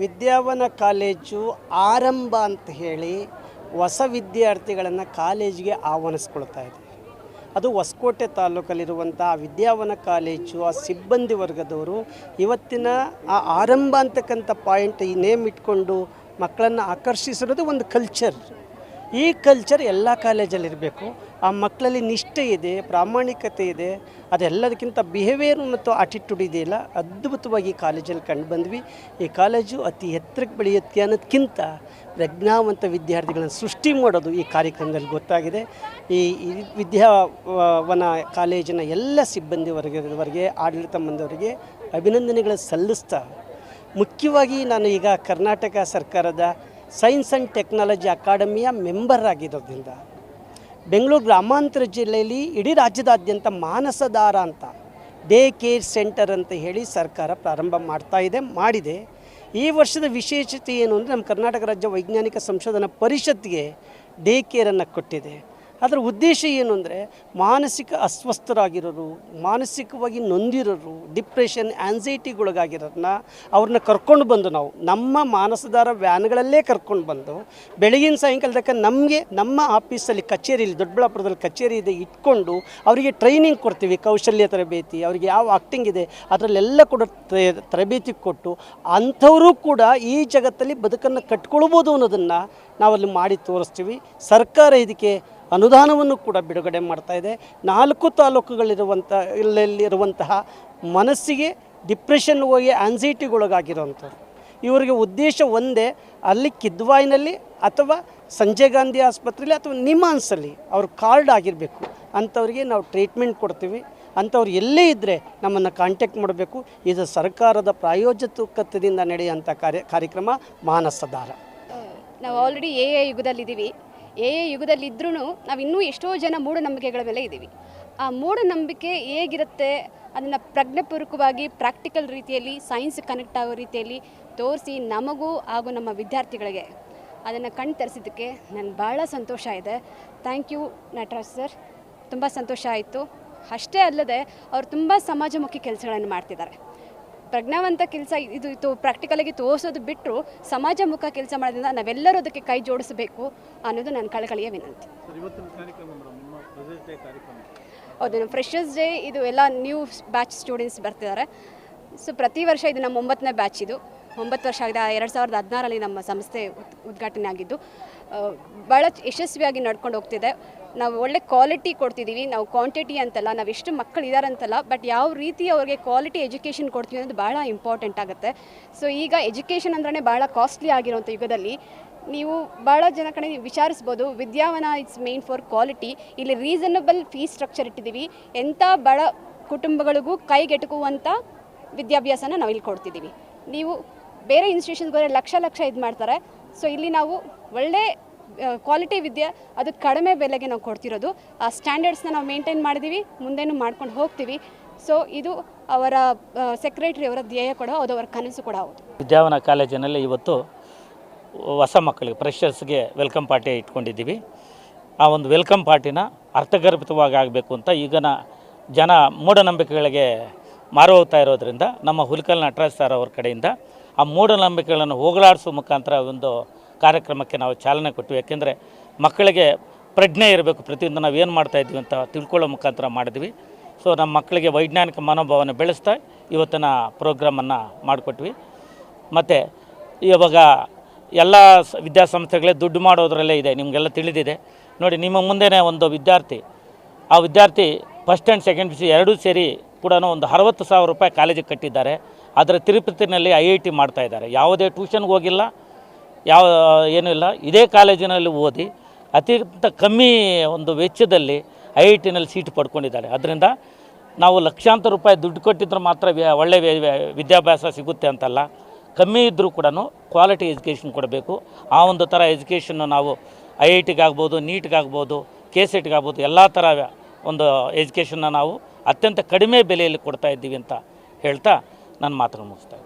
ವಿದ್ಯಾವನ college ಆರಂಭ ಅಂತ ಹೇಳಿ ಹೊಸ ವಿದ್ಯಾರ್ಥಿಗಳನ್ನು ಕಾಲೇಜಿಗೆ ಆಹ್ವಾನಿಸ್ಕೊಳ್ತಾ ಇದೆ. ಅದು ಹೊಸಕೋಟೆ ತಾಲೂಕಲ್ಲಿರುವಂಥ ಆ ವಿದ್ಯಾವನ ಕಾಲೇಜು, ಆ ಸಿಬ್ಬಂದಿ ವರ್ಗದವರು ಇವತ್ತಿನ ಆ ಆರಂಭ ಅಂತಕ್ಕಂಥ ಪಾಯಿಂಟ್ ಈ ನೇಮ್ ಇಟ್ಕೊಂಡು ಮಕ್ಕಳನ್ನು ಆಕರ್ಷಿಸಿರೋದು ಒಂದು ಕಲ್ಚರ್ ಈ ಕಲ್ಚರ್ ಎಲ್ಲ ಕಾಲೇಜಲ್ಲಿ ಇರಬೇಕು. ಆ ಮಕ್ಕಳಲ್ಲಿ ನಿಷ್ಠೆ ಇದೆ, ಪ್ರಾಮಾಣಿಕತೆ ಇದೆ, ಅದೆಲ್ಲದಕ್ಕಿಂತ ಬಿಹೇವಿಯರ್ ಮತ್ತು ಆಟಿಟ್ಯೂಡ್ ಇದೆಯಲ್ಲ, ಅದ್ಭುತವಾಗಿ ಈ ಕಾಲೇಜಲ್ಲಿ ಕಂಡು ಬಂದ್ವಿ. ಈ ಕಾಲೇಜು ಅತಿ ಎತ್ತರಕ್ಕೆ ಬೆಳೆಯುತ್ತೆ ಅನ್ನೋದಕ್ಕಿಂತ ಪ್ರಜ್ಞಾವಂತ ವಿದ್ಯಾರ್ಥಿಗಳನ್ನು ಸೃಷ್ಟಿ ಮಾಡೋದು ಈ ಕಾರ್ಯಕ್ರಮದಲ್ಲಿ ಗೊತ್ತಾಗಿದೆ. ಈ ವಿದ್ಯಾವನ ಕಾಲೇಜಿನ ಎಲ್ಲ ಸಿಬ್ಬಂದಿ ವರ್ಗದವರಿಗೆ ಆಡಳಿತ ಮಂದವರಿಗೆ ಅಭಿನಂದನೆಗಳು ಸಲ್ಲಿಸ್ತಾ, ಮುಖ್ಯವಾಗಿ ನಾನು ಈಗ ಕರ್ನಾಟಕ ಸರ್ಕಾರದ ಸೈನ್ಸ್ ಆ್ಯಂಡ್ ಟೆಕ್ನಾಲಜಿ ಅಕಾಡೆಮಿಯ ಮೆಂಬರ್ ಆಗಿರೋದ್ರಿಂದ ಬೆಂಗಳೂರು ಗ್ರಾಮಾಂತರ ಜಿಲ್ಲೆಯಲ್ಲಿ ಇಡೀ ರಾಜ್ಯದಾದ್ಯಂತ ಮಾನಸದಾರ ಅಂತ, ಡೇ ಕೇರ್ ಸೆಂಟರ್ ಅಂತ ಹೇಳಿ ಸರ್ಕಾರ ಪ್ರಾರಂಭ ಮಾಡ್ತಾ ಇದೆ, ಮಾಡಿದೆ. ಈ ವರ್ಷದ ವಿಶೇಷತೆ ಏನು ಅಂದರೆ ನಮ್ಮ ಕರ್ನಾಟಕ ರಾಜ್ಯ ವೈಜ್ಞಾನಿಕ ಸಂಶೋಧನಾ ಪರಿಷತ್ಗೆ ಡೇ ಕೇರನ್ನು ಕೊಟ್ಟಿದೆ. ಅದರ ಉದ್ದೇಶ ಏನು ಅಂದರೆ ಮಾನಸಿಕ ಅಸ್ವಸ್ಥರಾಗಿರೋರು, ಮಾನಸಿಕವಾಗಿ ನೊಂದಿರೋರು ಡಿಪ್ರೆಷನ್ ಆ್ಯನ್ಸೈಟಿಗೊಳಗಾಗಿರೋರನ್ನ ಅವ್ರನ್ನ ಕರ್ಕೊಂಡು ಬಂದು ನಾವು, ನಮ್ಮ ಮಾನಸದಾರ ವ್ಯಾನ್ಗಳಲ್ಲೇ ಕರ್ಕೊಂಡು ಬಂದು, ಬೆಳಗಿನ ಸಾಯಂಕಾಲದಕ್ಕೆ ನಮಗೆ, ನಮ್ಮ ಆಫೀಸಲ್ಲಿ ಕಚೇರಿಯಲ್ಲಿ ದೊಡ್ಡಬಳ್ಳಾಪುರದಲ್ಲಿ ಕಚೇರಿ ಇದೆ ಇಟ್ಕೊಂಡು ಅವರಿಗೆ ಟ್ರೈನಿಂಗ್ ಕೊಡ್ತೀವಿ, ಕೌಶಲ್ಯ ತರಬೇತಿ, ಅವರಿಗೆ ಯಾವ ಆಕ್ಟಿಂಗ್ ಇದೆ, ಅದರಲ್ಲೆಲ್ಲ ಕೂಡ ತರಬೇತಿ ಕೊಟ್ಟು ಅಂಥವರು ಕೂಡ ಈ ಜಗತ್ತಲ್ಲಿ ಬದುಕನ್ನು ಕಟ್ಕೊಳ್ಬೋದು ಅನ್ನೋದನ್ನು ನಾವಲ್ಲಿ ಮಾಡಿ ತೋರಿಸ್ತೀವಿ. ಸರ್ಕಾರ ಇದಕ್ಕೆ ಅನುದಾನವನ್ನು ಕೂಡ ಬಿಡುಗಡೆ ಮಾಡ್ತಾ ಇದೆ. ನಾಲ್ಕು ತಾಲೂಕುಗಳಿರುವಂಥ ಇಲ್ಲಲ್ಲಿರುವಂತಹ ಮನಸ್ಸಿಗೆ ಡಿಪ್ರೆಷನ್ ಹೋಗಿ ಆನ್ಸೈಟಿಗೊಳಗಾಗಿರೋವಂಥವ್ರು ಇವರಿಗೆ ಉದ್ದೇಶ ಒಂದೇ, ಅಲ್ಲಿ ಕಿದ್ವಾಯಿನಲ್ಲಿ ಅಥವಾ ಸಂಜಯ್ ಗಾಂಧಿ ಆಸ್ಪತ್ರೆಯಲ್ಲಿ ಅಥವಾ ನಿಮಾನ್ಸಲ್ಲಿ ಅವ್ರ ಕಾರ್ಡ್ ಆಗಿರಬೇಕು. ಅಂಥವ್ರಿಗೆ ನಾವು ಟ್ರೀಟ್ಮೆಂಟ್ ಕೊಡ್ತೀವಿ. ಅಂಥವ್ರು ಎಲ್ಲೇ ಇದ್ದರೆ ನಮ್ಮನ್ನು ಕಾಂಟ್ಯಾಕ್ಟ್ ಮಾಡಬೇಕು. ಇದು ಸರ್ಕಾರದ ಪ್ರಾಯೋಜಕತ್ವದಿಂದ ನಡೆಯುವಂಥ ಕಾರ್ಯ, ಕಾರ್ಯಕ್ರಮ, ಮಾನಸದಾರ. ನಾವು ಆಲ್ರೆಡಿ ಎ ಎ ಯುಗದಲ್ಲಿದ್ದೀವಿ. ಎ ಯುಗದಲ್ಲಿ ಇದ್ರೂ ನಾವು ಇನ್ನೂ ಎಷ್ಟೋ ಜನ ಮೂಢನಂಬಿಕೆಗಳ ಮೇಲೆ ಇದ್ದೀವಿ. ಆ ಮೂಢನಂಬಿಕೆ ಹೇಗಿರುತ್ತೆ? ಅದನ್ನು ಪ್ರಜ್ಞಾಪೂರ್ವಕವಾಗಿ ಪ್ರಾಕ್ಟಿಕಲ್ ರೀತಿಯಲ್ಲಿ ಸೈನ್ಸ್ ಕನೆಕ್ಟ್ ಆಗೋ ರೀತಿಯಲ್ಲಿ ತೋರಿಸಿ ನಮಗೂ ಹಾಗೂ ನಮ್ಮ ವಿದ್ಯಾರ್ಥಿಗಳಿಗೆ ಅದನ್ನು ಕಣ್ ತರಿಸಿದ್ದಕ್ಕೆ ನನಗೆ ಭಾಳ ಸಂತೋಷ ಇದೆ. ಥ್ಯಾಂಕ್ ಯು ನಟರಾಜ್ ಸರ್ ತುಂಬ ಸಂತೋಷ ಆಯಿತು. ಅಷ್ಟೇ ಅಲ್ಲದೆ ಅವರು ತುಂಬ ಸಮಾಜಮುಖಿ ಕೆಲಸಗಳನ್ನು ಮಾಡ್ತಿದ್ದಾರೆ. ಪ್ರಜ್ಞಾವಂತ ಕೆಲಸ ಇದು ಇದು ಪ್ರಾಕ್ಟಿಕಲಾಗಿ ತೋರಿಸೋದು ಬಿಟ್ಟರು ಸಮಾಜ ಮುಖ ಕೆಲಸ ಮಾಡೋದ್ರಿಂದ ನಾವೆಲ್ಲರೂ ಅದಕ್ಕೆ ಕೈ ಜೋಡಿಸಬೇಕು ಅನ್ನೋದು ನನ್ನ ಕಳಕಳಿಯ ವಿನಂತಿ. ಹೌದು ನಮ್ಮ ಫ್ರೆಶರ್ಸ್ ಡೇ ಇದು ಎಲ್ಲ ನ್ಯೂ ಬ್ಯಾಚ್ ಸ್ಟೂಡೆಂಟ್ಸ್ ಬರ್ತಿದ್ದಾರೆ. ಸೊ ಪ್ರತಿ ವರ್ಷ ಇದು ನಮ್ಮ ಒಂಬತ್ತನೇ ಬ್ಯಾಚ್ ಇದು. ಒಂಬತ್ತು ವರ್ಷ ಆಗಿದೆ. ಎರಡು ಸಾವಿರದ ಹದಿನಾರಲ್ಲಿ ನಮ್ಮ ಸಂಸ್ಥೆ ಉದ್- ಉದ್ಘಾಟನೆ ಆಗಿದ್ದು ಭಾಳ ಯಶಸ್ವಿಯಾಗಿ ನಡ್ಕೊಂಡು ಹೋಗ್ತಿದೆ. ನಾವು ಒಳ್ಳೆ ಕ್ವಾಲಿಟಿ ಕೊಡ್ತಿದ್ದೀವಿ ನಾವು ಕ್ವಾಂಟಿಟಿ ಅಂತಲ್ಲ, ನಾವು ಎಷ್ಟು ಮಕ್ಕಳು ಇದ್ದಾರಂತಲ್ಲ ಬಟ್ ಯಾವ ರೀತಿ ಅವ್ರಿಗೆ ಕ್ವಾಲಿಟಿ ಎಜುಕೇಷನ್ ಕೊಡ್ತೀವಿ ಅನ್ನೋದು ಭಾಳ ಇಂಪಾರ್ಟೆಂಟ್ ಆಗುತ್ತೆ. ಸೊ ಈಗ ಎಜುಕೇಷನ್ ಅಂದ್ರೆ ಭಾಳ ಕಾಸ್ಟ್ಲಿ ಆಗಿರೋಂಥ ಯುಗದಲ್ಲಿ ನೀವು ಭಾಳ ಜನ ಕಡೆ ವಿಚಾರಿಸ್ಬೋದು, Vidyavana it's main for quality ಇಲ್ಲಿ ರೀಸನಬಲ್ ಫೀಸ್ ಸ್ಟ್ರಕ್ಚರ್ ಇಟ್ಟಿದ್ದೀವಿ ಎಂಥ ಬಡ ಕುಟುಂಬಗಳಿಗೂ ಕೈಗೆಟುಕುವಂಥ ವಿದ್ಯಾಭ್ಯಾಸನ ನಾವು ಇಲ್ಲಿ ಕೊಡ್ತಿದ್ದೀವಿ ನೀವು ಬೇರೆ ಇನ್ಸ್ಟಿಟ್ಯೂಷನ್ಗೆ ಲಕ್ಷ ಲಕ್ಷ ಇದು ಮಾಡ್ತಾರೆ. ಸೊ ಇಲ್ಲಿ ನಾವು ಒಳ್ಳೆ ಕ್ವಾಲಿಟಿ ವಿದ್ಯೆ, ಅದು ಕಡಿಮೆ ಬೆಲೆಗೆ ನಾವು ಕೊಡ್ತಿರೋದು. ಆ ಸ್ಟ್ಯಾಂಡರ್ಡ್ಸ್ನ ನಾವು ಮೇಂಟೈನ್ ಮಾಡಿದ್ದೀವಿ ಮುಂದೆನೂ ಮಾಡ್ಕೊಂಡು ಹೋಗ್ತೀವಿ. ಸೊ ಇದು ಅವರ ಸೆಕ್ರೆಟರಿ ಅವರ ಧ್ಯೇಯ ಕೂಡ ಹೌದು, ಅವರ ಕನಸು ಕೂಡ ಹೌದು. ವಿದ್ಯಾವನ ಕಾಲೇಜಿನಲ್ಲಿ ಇವತ್ತು ಹೊಸ ಮಕ್ಕಳಿಗೆ ಫ್ರೆಷರ್ಸ್ಗೆ ವೆಲ್ಕಮ್ ಪಾರ್ಟಿ ಇಟ್ಕೊಂಡಿದ್ದೀವಿ. ಆ ಒಂದು ವೆಲ್ಕಮ್ ಪಾರ್ಟಿನ ಅರ್ಥಗರ್ಭಿತವಾಗಿ ಆಗಬೇಕು ಅಂತ ಈಗಿನ ಜನ ಮೂಢನಂಬಿಕೆಗಳಿಗೆ ಮಾರು ಹೋಗ್ತಾ ಇರೋದ್ರಿಂದ ನಮ್ಮ ಹುಲಿಕಲ್ ನಟರಾಜ್ ಸರ್ ಅವ್ರ ಕಡೆಯಿಂದ ಆ ಮೂಢನಂಬಿಕೆಗಳನ್ನು ಹೋಗಲಾಡಿಸುವ ಮುಖಾಂತರ ಒಂದು ಕಾರ್ಯಕ್ರಮಕ್ಕೆ ನಾವು ಚಾಲನೆ ಕೊಟ್ಟಿವಿ. ಯಾಕೆಂದರೆ ಮಕ್ಕಳಿಗೆ ಪ್ರಜ್ಞೆ ಇರಬೇಕು. ಪ್ರತಿಯೊಂದು ನಾವು ಏನು ಮಾಡ್ತಾ ಇದ್ದೀವಿ ಅಂತ ತಿಳ್ಕೊಳ್ಳೋ ಮುಖಾಂತರ ಮಾಡಿದ್ವಿ. ಸೊ ನಮ್ಮ ಮಕ್ಕಳಿಗೆ ವೈಜ್ಞಾನಿಕ ಮನೋಭಾವನೆ ಬೆಳೆಸ್ತಾ ಇವತ್ತಿನ ಪ್ರೋಗ್ರಾಮನ್ನು ಮಾಡಿಕೊಟ್ವಿ. ಮತ್ತು ಇವಾಗ ಎಲ್ಲ ವಿದ್ಯಾಸಂಸ್ಥೆಗಳೇ ದುಡ್ಡು ಮಾಡೋದರಲ್ಲೇ ಇದೆ. ನಿಮಗೆಲ್ಲ ತಿಳಿದಿದೆ. ನೋಡಿ, ನಿಮ್ಮ ಮುಂದೆನೇ ಒಂದು ವಿದ್ಯಾರ್ಥಿ, ಆ ವಿದ್ಯಾರ್ಥಿ first and second P C ಎರಡೂ ಸೇರಿ ಕೂಡ ಒಂದು ಅರವತ್ತು ಸಾವಿರ ರೂಪಾಯಿ ಕಾಲೇಜಿಗೆ ಕಟ್ಟಿದ್ದಾರೆ. ಅದರ ತಿರುಪತಿನಲ್ಲಿ ಐ ಐ ಟಿ ಮಾಡ್ತಾ ಇದ್ದಾರೆ. ಯಾವುದೇ ಟ್ಯೂಷನ್ಗೆ ಹೋಗಿಲ್ಲ, ಯಾವ ಏನೂ ಇಲ್ಲ ಇದೇ ಕಾಲೇಜಿನಲ್ಲಿ ಓದಿ ಅತ್ಯಂತ ಕಮ್ಮಿ ಒಂದು ವೆಚ್ಚದಲ್ಲಿ ಐ ಐ ಟಿನಲ್ಲಿ ಸೀಟ್ ಪಡ್ಕೊಂಡಿದ್ದಾರೆ. ಅದರಿಂದ ನಾವು ಲಕ್ಷಾಂತರ ರೂಪಾಯಿ ದುಡ್ಡು ಕೊಟ್ಟಿದ್ರೆ ಮಾತ್ರ ಒಳ್ಳೆ ವಿದ್ಯಾಭ್ಯಾಸ ಸಿಗುತ್ತೆ ಅಂತಲ್ಲ. ಕಮ್ಮಿ ಇದ್ದರೂ ಕೂಡ ಕ್ವಾಲಿಟಿ ಎಜುಕೇಷನ್ ಕೊಡಬೇಕು. ಆ ಒಂದು ಥರ ಎಜುಕೇಷನ್ನು ನಾವು ಐ ಐ ಟಿಗಾಗ್ಬೋದು, ನೀಟ್ಗಾಗ್ಬೋದು ಕೆ ಸೆಟ್ಗಾಗ್ಬೋದು ಎಲ್ಲ ಥರ ಒಂದು ಎಜುಕೇಷನ್ನ ನಾವು ಅತ್ಯಂತ ಕಡಿಮೆ ಬೆಲೆಯಲ್ಲಿ ಕೊಡ್ತಾ ಇದ್ದೀವಿ ಅಂತ ಹೇಳ್ತಾ ನನ್ನ ಮಾತನ್ನು ಮುಗಿಸ್ತಾ.